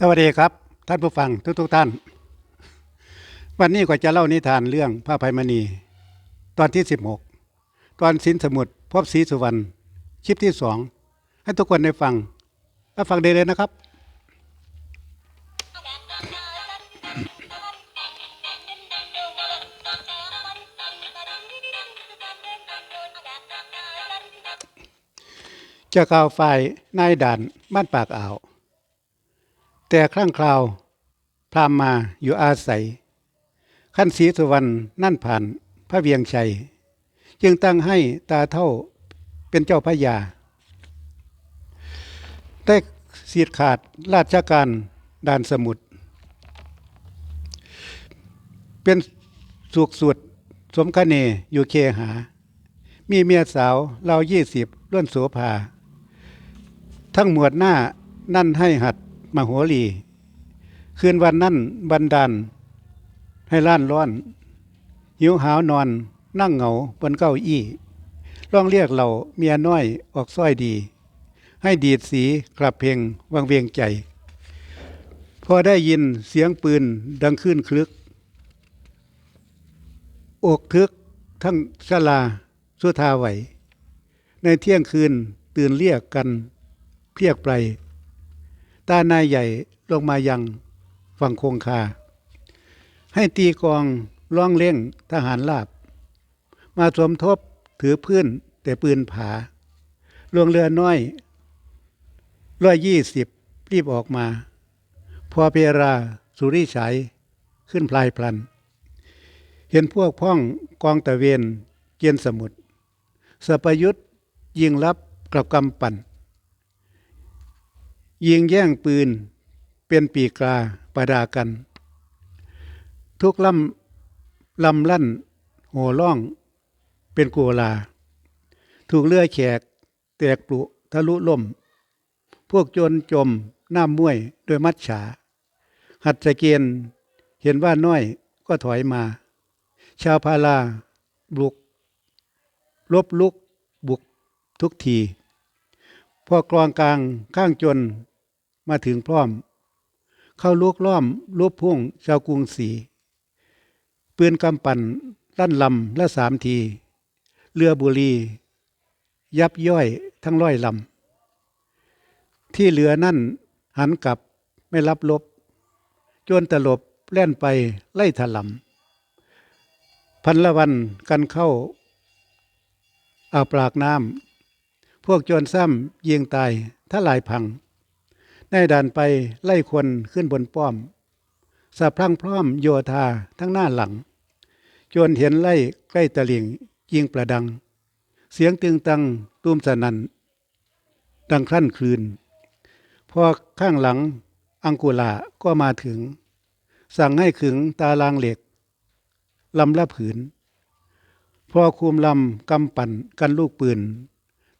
สวัสดีครับ ท่านผู้ฟังทุกๆท่าน วันนี้ก็จะเล่านิทานเรื่องพระภัยมณี ตอนที่ 16 ตอนสินสมุทรพบศรีสุวรรณคลิปที่สองให้ทุกคนได้ฟังและฟังได้เลยนะครับเจะข่าวฝ่ายนายด่านบ้านปากอ่าว แต่ครั้งคราว พรามมาอยู่อาศัย ขั้นศรีสุวรรณนั่นผ่านพระเวียงชัย จึงตั้งให้ตาเท่าเป็นเจ้าพระยา ได้สีดขาดราชการด่านสมุทรเป็นสุขสุดสมคเนอยู่เคหา มีเมียสาวเรายี่สิบล้วนโสภา ทั้งหมวดหน้านั่นให้หัด มโหรีคืนวันนั่นบันดาล ให้ล้านร้อน หิวหาวนอน นั่งเหงาบนเก้าอี้ร้องเรียกเราเมียน้อยออกซ้อยดี ให้ดีดสีกลับเพลงวังเวียงใจ พอได้ยินเสียงปืนดังขึ้นคลึก อกทึกทั้งชลาสุธาไหว ในเที่ยงคืนตื่นเรียกกันเพียกไป ตานายใหญ่ลงมายังฝั่งคงคา ให้ตีกองร้องเล่งทหารลาบ มาสมทบถือพื้นแต่ปืนผาลวงเรือน้อยร้อยยี่สิบรีบออกมา พอเพราสุริฉายขึ้นพลายพลัน เห็นพวกพ้องกองตะเวนเกียนสมุทรสปยุทธยิงรับกลับกำปั่น ยิงแย่งปืน เป็นปีกาประดากัน ทุกลำลำลั่นโห่ล่องเป็นกัวลา ถูกเลื่อยแขก แตกปลุทะลุล่ม พวกโจรจมหน้ำม้วยด้วยมัดฉา หัดสะเกียนเห็นว่าน้อยก็ถอยมา ชาวพาลาบุกลบลุกบุกทุกที พอกลองกลางข้างจนมาถึงพร้อม เข้าลุกล้อมลุบพุ่งชาวกรุงศรีปืนกำปั่นลั่นลำละสามที เรือบุรี ยับย่อยทั้งร้อยลำ ที่เหลือนั่นหันกลับไม่รับลบ จนตลบแล่นไปไล่ถลำพันละวันกันเข้าอาปรากน้ำ พวกโจรซ้ำยิงตายถ้าลายพังได้ดันไปไล่คนขึ้นบนป้อมสะพรั่งพร้อมโยธาทั้งหน้าหลัง โจรเห็นไล่ใกล้ตะลิงยิงประดัง เสียงตึงตังตุ้มสนัน ดังครั่นคลืน พอข้างหลังอังกุลาก็มาถึง สั่งให้ขึงตารางเหล็กลำละผืน พอคุมลำกำปั่นกันลูกปืน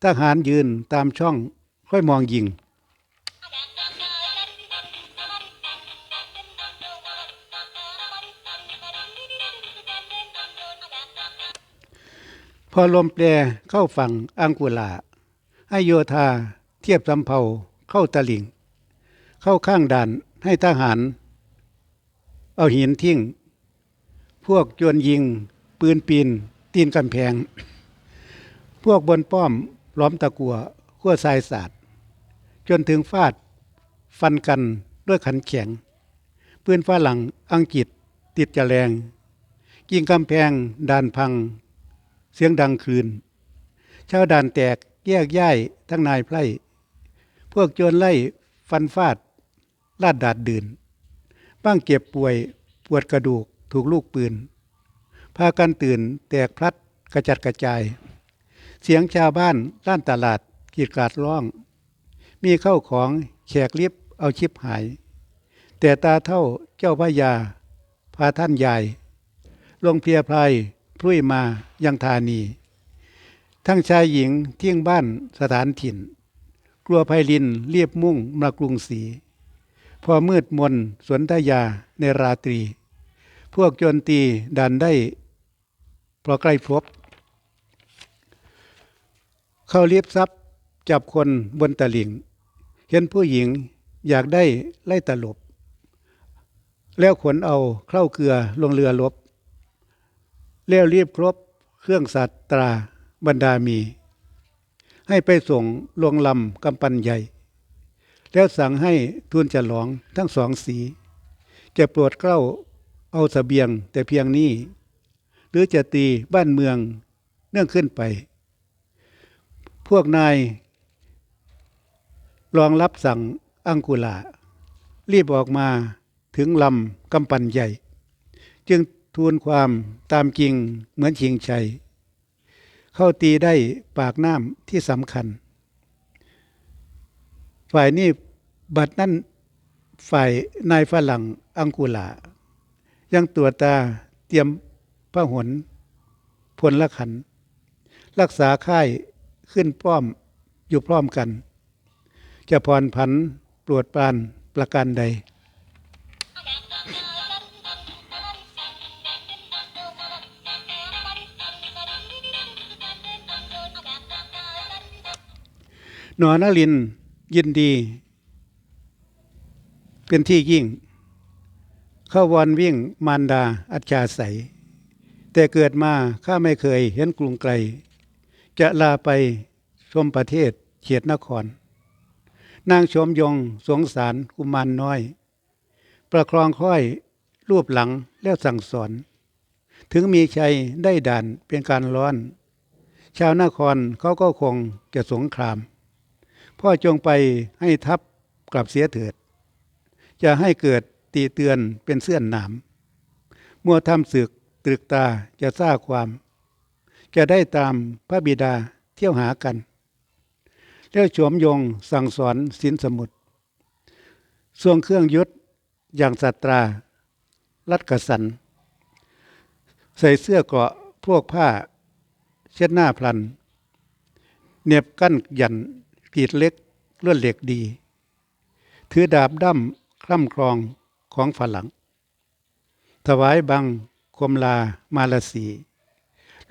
ทหารยืนตามช่องค่อยมองยิง พอลมแปรเข้าฝั่งอังกุลาให้โยธาเทียบสำเภาเข้าตะลิง เข้าข้างด่านให้ทหาร เอาหินทิ้ง พวกโจรยิง ปืนปีน ตีนกำแพง พวกบนป้อม ล้อมตะกัวขั้วทรายสาดจนถึงฟาดฟันกันด้วยขันแข็ง ปืนฝรั่งอังกฤษติดจะแรงยิงกำแพงด่านพัง เสียงดังคืน ชาวด่านแตกแยกย้ายทั้งนายไพร่ พวกโจรไล่ฟันฟาด ลาดดาดดื่น บ้างเก็บป่วยปวดกระดูกถูกลูกปืน พากันตื่นแตกพลัดกระจัดกระจาย เสียงชาวบ้านล้านตลาดกีดกราดร้อง มีเข้าของแขกลิบเอาชิบหาย แต่ตาเท่าเจ้าพระยา พาท่านยายลงเพียพลายพรุ่ยมายังธานี ทั้งชายหญิงเที่ยงบ้านสถานถิ่น กลัวภัยลินเรียบมุ่งมากรุงศรีพอมืดมนสวนทยาในราตรี พวกโจรตีดันได้พราะใกล้พบ เข้าเรียบทรัพย์จับคนบนตะลิ่ง เห็นผู้หญิงอยากได้ไล่ตลบ แล้วขนเอาเข้าเกลือลงเรือลบ แล้วรียบครบเครื่องสัตตราบรรดามี ให้ไปส่งลงลำกำปันใหญ่ แล้วสั่งให้ทูลฉลองทั้งสองสี จะปรดเกล้าเอาสเสบียงแต่เพียงนี้ หรือจะตีบ้านเมืองเนื่องขึ้นไป พวกนายรองรับสั่งอังกุลารีบออกมาถึงลำกำปันใหญ่ จึงทูลความตามจริงเหมือนชิงชัย เข้าตีได้ปากน้ำที่สำคัญ ฝ่ายนี้บัดนั้นฝ่ายนายฝรั่งอังกุลายังตัวตาเตรียมพระหนพลละขัน รักษาค่าย ขึ้นป้อมอยู่พร้อมกัน จะผ่อนผันปลวดปรานประการใด หนอนลินยินดี เป็นที่ยิ่ง เข้าวอนวิ่งมารดาอัจฉาใสแต่เกิดมาข้าไม่เคยเห็นกรุงไกล จะลาไป ชมประเทศเขียดนคร นางชมยงสงสารกุมารนน้อย ประครองค่อยรูปหลังแล้วสั่งสอน ถึงมีชัยได้ด่านเป็นการร้อน ชาวนครเขาก็คงจะสงคราม พ่อจงไปให้ทัพกลับเสียเถิด จะให้เกิดตีเตือนเป็นเสื่อนหนามมัวทำศึกตรึกตาจะทราบความ จะได้ตามพระบิดาเที่ยวหากัน แล้วโฉมยงสั่งสอนสินสมุทรทรงเครื่องยุทธอย่างสัตรา รัดกสัน ใส่เสื้อเกราะพวกผ้า เช็ดหน้าพลัน เน็บกั้นยันกีดเล็กเลื่อนเหล็กดี ถือดาบดั้มคร่ำครองของฝรั่ง ถวายบังคมลามาลสี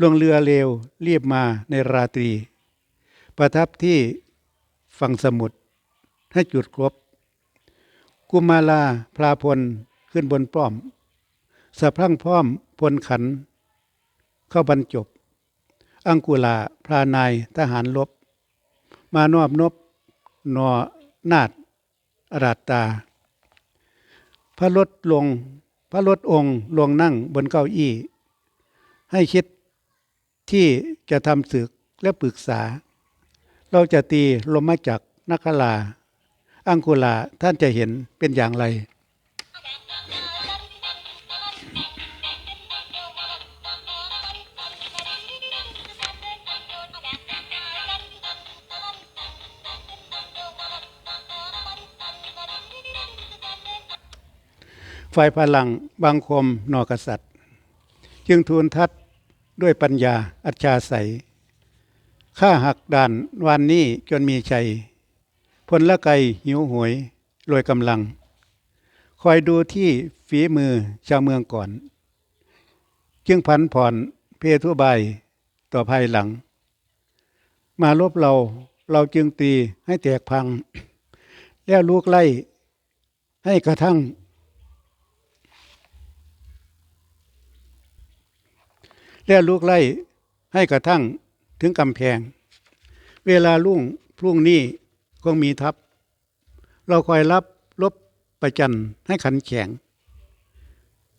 ลงเรือเร็วเรียบมาในราตรี ประทับที่ ฝั่งสมุทรให้จุดครบ กุมาลาพลาพลขึ้นบนป้อมสะพรั่งพร้อมพลขัน เข้าบรรจบ อังกุลาพรานายทหารลบ มานอบนบนอนาดอราตตาพระลดลง พระลดองค์ลงนั่งบนเก้าอี้ ให้คิดที่จะทำศึกและปรึกษา เราจะตีลมมาจากนักลาอังกุลาท่านจะเห็นเป็นอย่างไร ฝ่ายพลังบางคมนอกษัตริย์ จึงทูลทัดด้วยปัญญาอัจฉาใสย ข้าหักด่านวันนี้จนมีชัยพลละไกหิวหวยรวยกำลัง คอยดูที่ฝีมือชาวเมืองก่อน จึงผันผ่อนเพทุบายต่อภายหลัง มาลบเราเราจึงตีให้แตกพัง แล้วลูกไล่ให้กระทั่ง แล้วลูกไล่ให้กระทั่ง ถึงกำแพง เวลาลุ่งพรุ่งนี้คงมีทัพ เราคอยรับลบประจันให้ขันแข็ง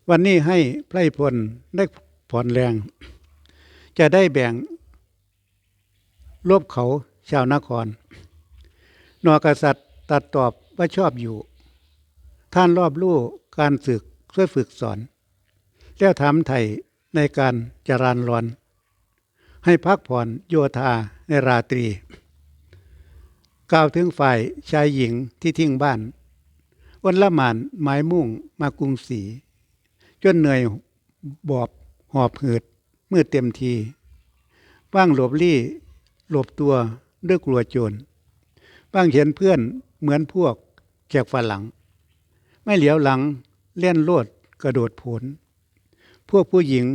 วันนี้ให้ไพร่พลได้ผ่อนแรง จะได้แบ่งลบเขาชาวนคร นอกษัตริย์ตัดตอบว่าชอบอยู่ ท่านรอบรู้การศึกช่วยฝึกสอน แล้วถามไทยในการจรานรอน ให้พักผ่อนโยธาในราตรี กล่าวถึงฝ่ายชายหญิงที่ทิ้งบ้านวันละหมานหมายมุ่งมากรุงศรีจนเหนื่อยบอบหอบหืดเมื่อเต็มทีบ้างหลบลี่หลบตัวด้วยกลัวโจรบ้างเห็นเพื่อนเหมือนพวกแขกฝรั่งไม่เหลียวหลังเล่นโลดกระโดดผล พวกผู้หญิง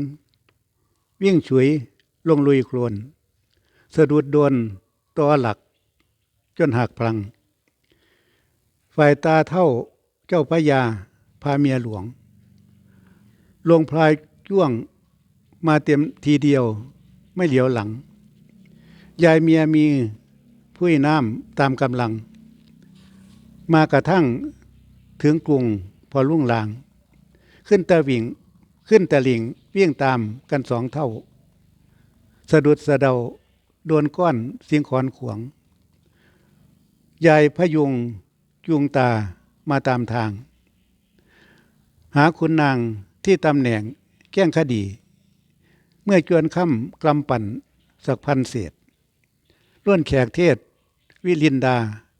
วิ่งฉุย ลงลุยโคลนสะดุดโดนตัวหลัก จนหักพลัง ฝ่ายตาเท่าเจ้าพระยาพาเมียหลวง ลงพลายจ้วงมาเต็มทีเดียวไม่เหลียวหลัง ยายเมียมีผู้น้ำตามกำลัง มากระทั่งถึงกรุงพอลุ่งลาง ขึ้นตะวิ่งขึ้นตะลิงวิ่งตามกันสองเท่า สะดุดสะเดาโดนก้อนเสียงขอนขวง ยายพยุงจุงตามาตามทาง หาคุณนางที่ตำแหน่งแก้งคดี เมื่อจวนค่ำกลำปั่นสักพันเศษล้วนแขกเทศ วิลินดา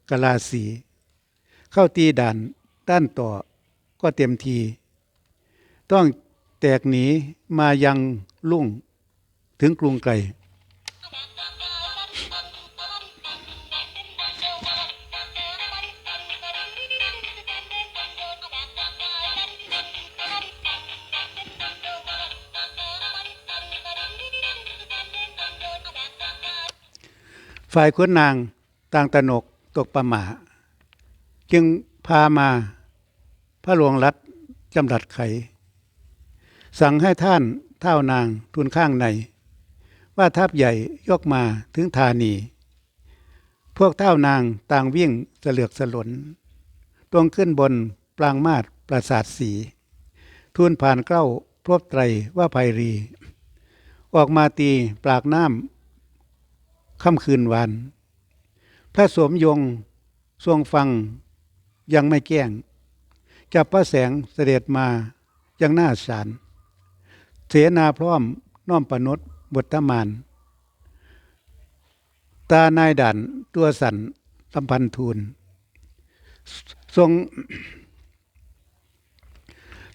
กลาสี เข้าตีด่านด้านต่อก็เต็มที ต้องแตกหนีมายังลุ่ง ถึงกรุงไกลฝ่ายขุนนางต่างตนกตกประหมาจึงพามาพระหลวงรัฐจำรัดไข สั่งให้ท่านเท่านางทุนข้างใน ว่าทัพใหญ่ยกมาถึงธานี พวกเท่านางต่างวิ่งเสลือกสลนตรงขึ้นบนปรางมาศปราสาทสีทูลผ่านเกล้าพรบไตรว่าภัยรี ออกมาตีปรากน้ำค่ำคืนวัน พระสวมยงทรงฟังยังไม่แก้ง จับพระแสงเสด็จมายังหน้าศาลเสนาพร้อมน้อมประนด บทมาน ตานายด่านตัวสันสัมพันธ์ทูล ทรง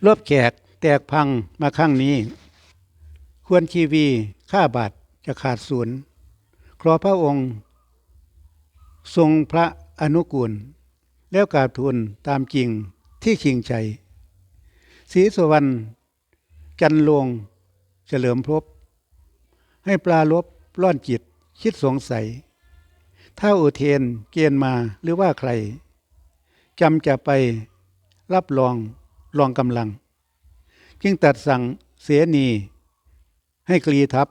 รบแขกแตกพังมาข้างนี้ ควรชีวีค่าบาทจะขาดศูนย์ขอพระองค์ ทรงพระอนุกูล แล้วกราบทูลตามจริงที่ชิงชัยศรีสุวรรณจันลวงเฉลิมพบ ให้ปลาลบร่อนจิต คิดสงสัย ถ้าอุเทนเกณฑ์มาหรือว่าใครจำจะไปรับรองรองกำลัง จึงตัดสั่งเสียนี ให้กรีทัพ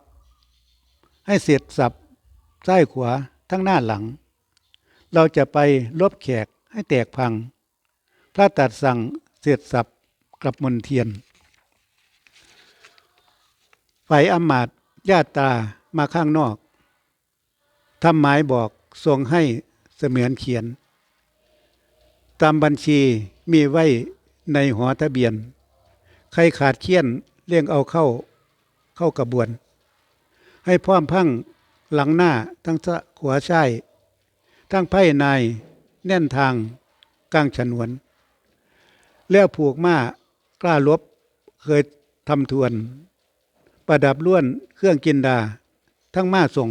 ให้เสร็จสับซ้ายขวาทั้งหน้าหลัง เราจะไปลบแขกให้แตกพัง พระตัดสั่งเสร็จสับกลับมนเทียนฝ่ายอมาตย ญาติตามาข้างนอกทำหมายบอกทรงให้เสมือนเขียน ตามบัญชีมีไว้ในหอทะเบียน ใครขาดเคียนเลี่ยงเอาเข้าเข้ากระบวน ให้พร้อมพังหลังหน้าทั้งขวาใช่ทั้งไพ่ในายแน่นทางกลางฉนวน แล้วผูกม้ากล้าลบเคยทำทวน ประดับล้วนเครื่องกินดา ทั้งม้าส่ง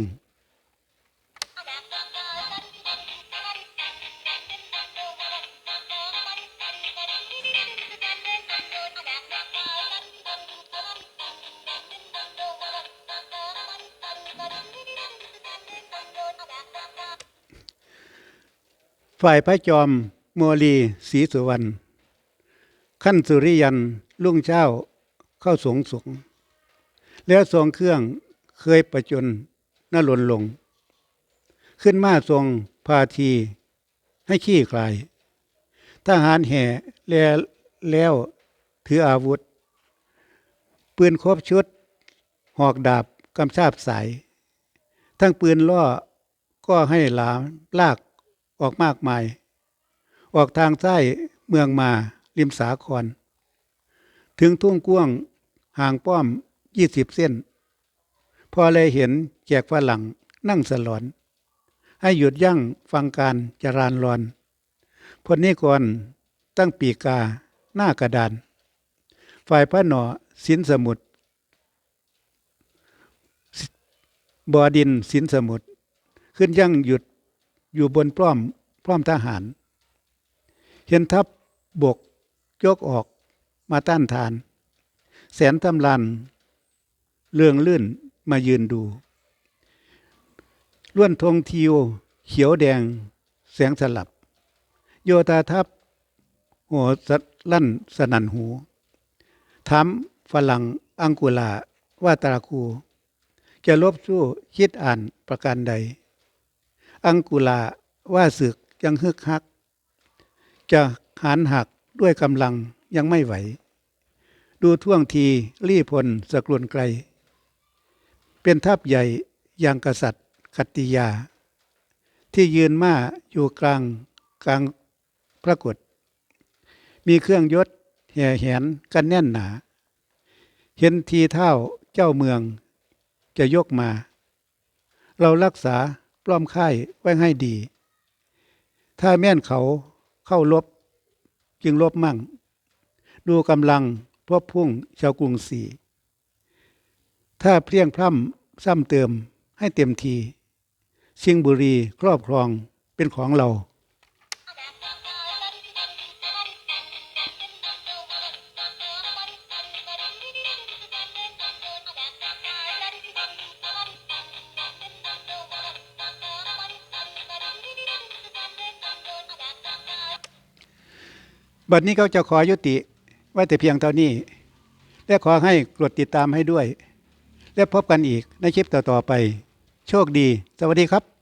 ฝ่ายพระจอมมัวลีศรีสุวรรณขั้นสุริยันลุ่งเช้าเข้าสงสง แล้วทรงเครื่องเคยประจนนลนลง ขึ้นมาทรงพาทีให้ขี้คลายทหารแห่แล้วแล้วถืออาวุธ ปืนครบชุด หอกดาบกำชาบสาย ทั้งปืนล่อก็ให้หลามลากออกมากมาย ออกทางใต้เมืองมาริมสาคร ถึงทุ่งกว้างห่างป้อม ยี่สิบเส้น พอเลยเห็นแจกฝรั่งนั่งสลอน ให้หยุดยั้งฟังการจรานรอนพลนี้ก่อนตั้งปีกาหน้ากระดาน ฝ่ายพระหนอสินสมุทรบอดินสินสมุทรขึ้นยั่งหยุดอยู่บนปล้อมพร้อมทหาร เห็นทัพบกยกออกมาต้านทาน แสนตำลัน เรื่องลื่นมายืนดูล้วนธงทิว เขียวแดง แสงสลับ โยธาทัพโหสลั่นสนันหูถามฝรั่งอังกุลาว่าตราคูจะลบสู้คิดอ่านประการใด อังกุลาว่าศึกยังฮึกฮัก จะหานหักด้วยกำลังยังไม่ไหว ดูท่วงทีรีพลสกลวนไกล เป็นทัพใหญ่อย่างกษัตริย์คัตติยา ที่ยืนม้าอยู่กลางกลางพระกฏมีเครื่องยศแห่แหนกันแน่นหนา เห็นทีเท่าเจ้าเมืองจะยกมา เรารักษาปล้อมค่ายไว้ให้ดี ถ้าแม่นเขาเข้ารบจึงลบมั่ง ดูกำลังพวกพุ่งชาวกรุงศรีถ้าเพียงพร่ำ ซ้ำเติมให้เต็มทีเชิงบุรีครอบครองเป็นของเรา บัดนี้เขาจะขอยุติไว้แต่เพียงเท่านี้ และขอให้กดติดตามให้ด้วย และพบกันอีกในคลิปต่อๆไป โชคดี สวัสดีครับ